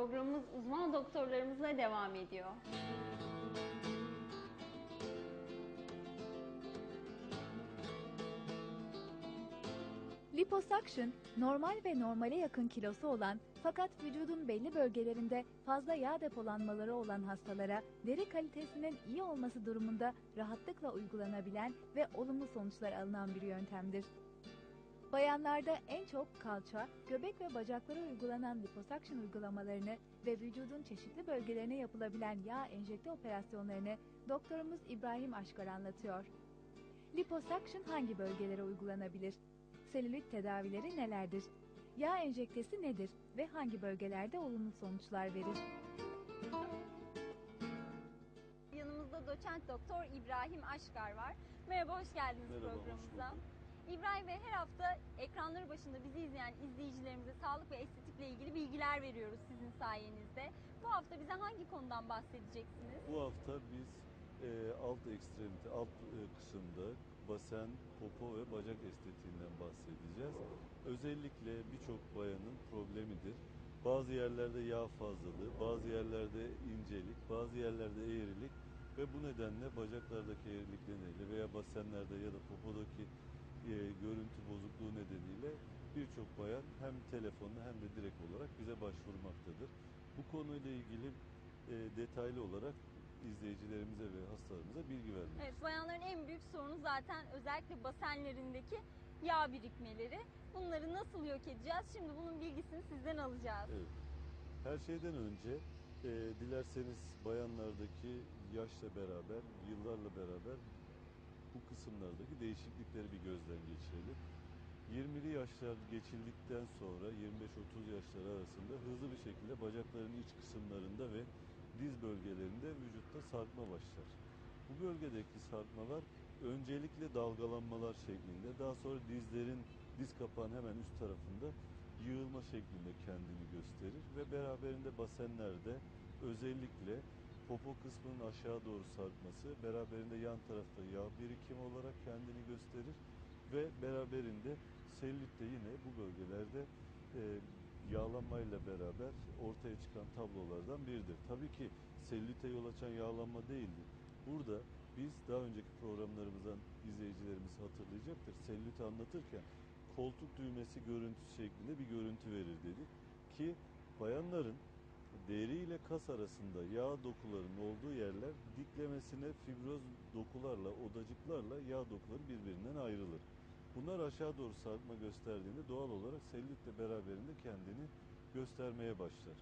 Programımız uzman doktorlarımızla devam ediyor. Liposuction, normal ve normale yakın kilosu olan fakat vücudun belli bölgelerinde fazla yağ depolanmaları olan hastalara deri kalitesinin iyi olması durumunda rahatlıkla uygulanabilen ve olumlu sonuçlar alınan bir yöntemdir. Bayanlarda en çok kalça, göbek ve bacaklara uygulanan liposuction uygulamalarını ve vücudun çeşitli bölgelerine yapılabilen yağ enjekte operasyonlarını doktorumuz İbrahim Aşkar anlatıyor. Liposuction hangi bölgelere uygulanabilir? Selülit tedavileri nelerdir? Yağ enjektesi nedir ve hangi bölgelerde olumlu sonuçlar verir? Yanımızda doçent doktor İbrahim Aşkar var. Merhaba, hoş geldiniz Merhaba, hoş programımıza. bulduk. İbrahim Bey her hafta ekranları başında bizi izleyen izleyicilerimize sağlık ve estetikle ilgili bilgiler veriyoruz sizin sayenizde. Bu hafta bize hangi konudan bahsedeceksiniz? Bu hafta biz e, alt ekstremite, alt e, kısımda basen, popo ve bacak estetiğinden bahsedeceğiz. Özellikle birçok bayanın problemidir. Bazı yerlerde yağ fazlalığı, bazı yerlerde incelik, bazı yerlerde eğrilik ve bu nedenle bacaklardaki eğrilik nedeniyle veya basenlerde ya da popodaki e, görüntü bozukluğu nedeniyle birçok bayan hem telefonla hem de direkt olarak bize başvurmaktadır. Bu konuyla ilgili e, detaylı olarak izleyicilerimize ve hastalarımıza bilgi vermek Evet, bayanların en büyük sorunu zaten özellikle basenlerindeki yağ birikmeleri. Bunları nasıl yok edeceğiz? Şimdi bunun bilgisini sizden alacağız. Evet. Her şeyden önce e, dilerseniz bayanlardaki yaşla beraber, yıllarla beraber bu kısımlardaki değişiklikleri bir gözden geçirelim. 20'li yaşlar geçildikten sonra 25-30 yaşlar arasında hızlı bir şekilde bacakların iç kısımlarında ve diz bölgelerinde vücutta sarkma başlar. Bu bölgedeki sarkmalar öncelikle dalgalanmalar şeklinde, daha sonra dizlerin, diz kapağın hemen üst tarafında yığılma şeklinde kendini gösterir ve beraberinde basenlerde özellikle popo kısmının aşağı doğru sarkması, beraberinde yan tarafta yağ birikimi olarak kendini gösterir ve beraberinde selülit yine bu bölgelerde e, yağlanmayla beraber ortaya çıkan tablolardan biridir. Tabii ki selülite yol açan yağlanma değildir. Burada biz daha önceki programlarımızdan izleyicilerimiz hatırlayacaktır. Selüliti anlatırken koltuk düğmesi görüntüsü şeklinde bir görüntü verir dedik ki bayanların deri ile kas arasında yağ dokularının olduğu yerler diklemesine fibroz dokularla, odacıklarla yağ dokuları birbirinden ayrılır. Bunlar aşağı doğru sarkma gösterdiğinde doğal olarak selülitle beraberinde kendini göstermeye başlar.